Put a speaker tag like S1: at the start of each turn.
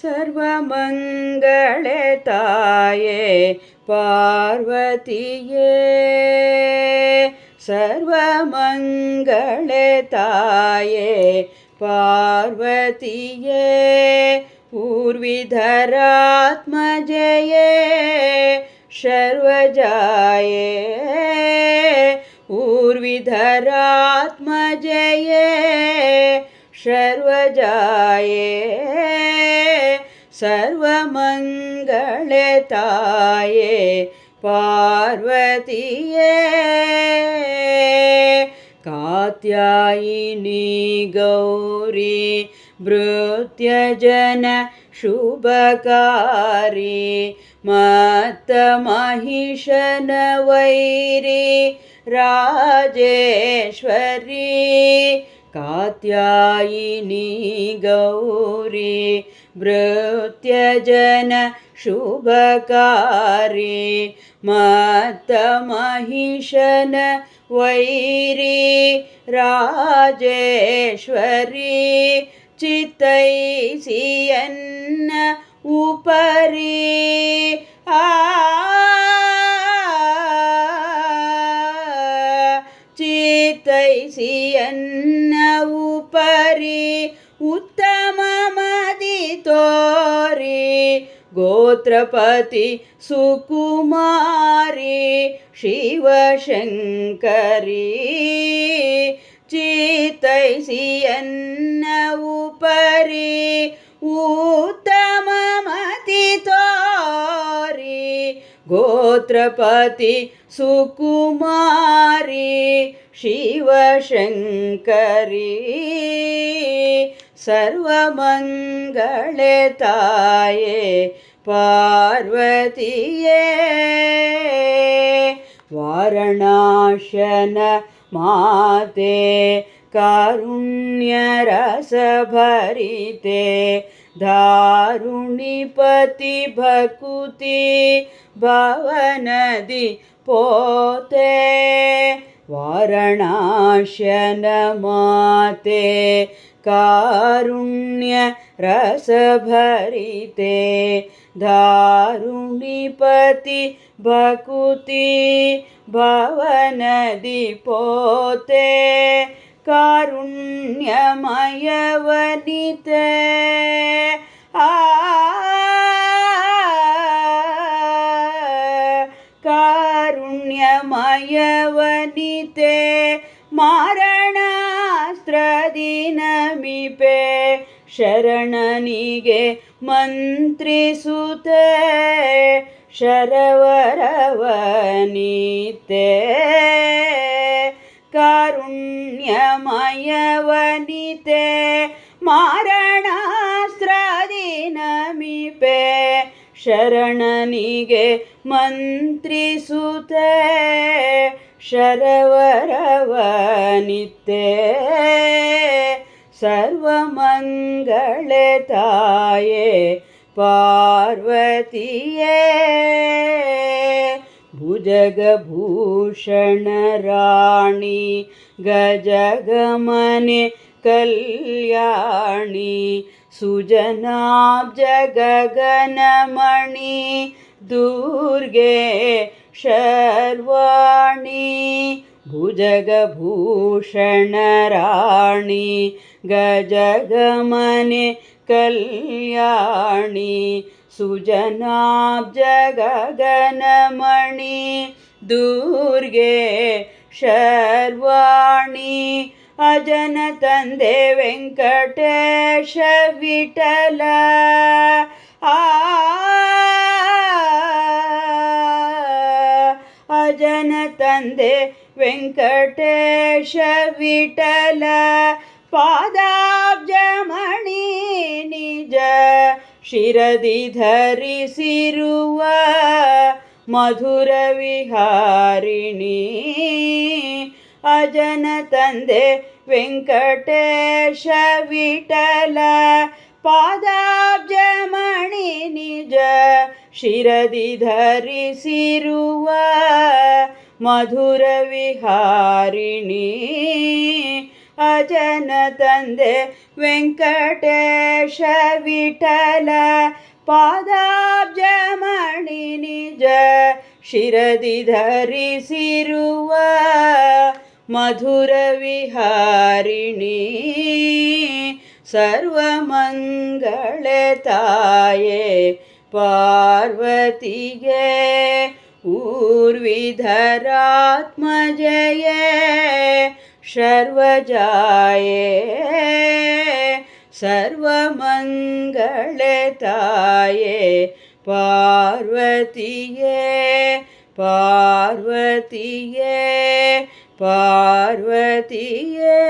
S1: सर्वमङ्गलताये पार्वतीये। सर्वमङ्गलताये पार्वतीये। पूर्विधरात्मजये शर्वजाये पूर्विधरात्मजये शर्वजाये सर्वमङ्गलताय पार्वतीये। कात्यायिनी गौरी भृत्यजन शुभकारी मत महिषन राजेश्वरी कात्यायिनी गौरी भृत्यजन शुभकारी मत वैरी राजेश्वरी சித்தை சியன்ன உபரி. சித்தை சியன்ன உபரி உத்தமமதி தோரி. गोत्रपति सुकुमारी शिवशङ्करी चितैषि अन्न ಶಿವಶಂಕರಿ ಚಿತ್ತೈಸಿಯನ್ನ ಉಪರಿ ಉತ್ತಮ ಮತಿ ತೋರಿ ಗೋತ್ರಪತಿ ಸುಕುಮಾರಿ ಶಿವಶಂಕರಿ ಸರ್ವಮಂಗಳೆ ತಾಯೇ ಪಾರ್ವತಿಯೇ ವಾರಣಾಶನ ಮಾತೆ कारुण्यरसभरिते दारुणिपतिभकुति भवनदि पोते वारणाशनमाते कारुण्यरसभरिते दारुणिपति भकुति भवनदि पोते ಕಾರುಣ್ಯಮಯವನಿತೆ. ಆ ಕಾರುಣ್ಯಮಯವನಿತೆ. ಮಾರಣಾಸ್ತ್ರದಿ ನಮಿಪೆ ಶರಣನಿಗೆ ಮಂತ್ರಿಸುತ್ತೆ ಶರವರವನಿತೆ. ಕಾರುಣ್ಯಮಯವನಿತೆ ಮಾರಣಾಸ್ತ್ರದಿ ನಮಿಪೆ ಶರಣನಿಗೆ ಮಂತ್ರಿಸುತ್ತೆ ಶರವರವನಿತೆ ಸರ್ವಮಂಗಳೆ ತಾಯೇ ಪಾರ್ವತಿಯೇ जगभूषण राणी गजगमने कल्याणी सुजना जगगनमणि दुर्गे शर्वाणी। भुजगभूषणराणि गजगमने कल्याणि सुजनाब्जगगनमणि दुर्गे शर्वाणि अजनतन्दे वेङ्कटेशविठल आ ಅಜನ ತಂದೆ ವೆಂಕಟೇಶ ವಿಠಲ ಆ ಅಜನ ತಂದೆ ವೆಂಕಟೇಶ ವಿಠಲ ಪಾದಾಬ್ಜಮಣಿ ನಿಜ ಶಿರದಿ ಧರಿಸಿರುವ ಮಧುರ ವಿಹಾರಿಣಿ ಅಜನ ತಂದೆ ವೆಂಕಟೇಶ ವಿಠಲ ಪಾದಾಬ್ಜಮಣಿ ನಿಜ ಶಿರದಿ ಧರಿಸಿರುವ ಮಧುರ ವಿಹಾರಿಣಿ ಅಜನ ತಂದೆ ವೆಂಕಟೇಶ ವಿಠಲ ಪಾದಾಬ್ಜಮಣಿ ನಿಜ ಶಿರದಿ ಧರಿಸಿರುವ ಮಧುರ ವಿಹಾರಿಣಿ ಸರ್ವಮಂಗಳ ತಾಯೇ पार्वतीये उर्विधरात्मजये सर्वजाये सर्वमङ्गलताये पार्वतीये पार्वतीये पार्वतीये।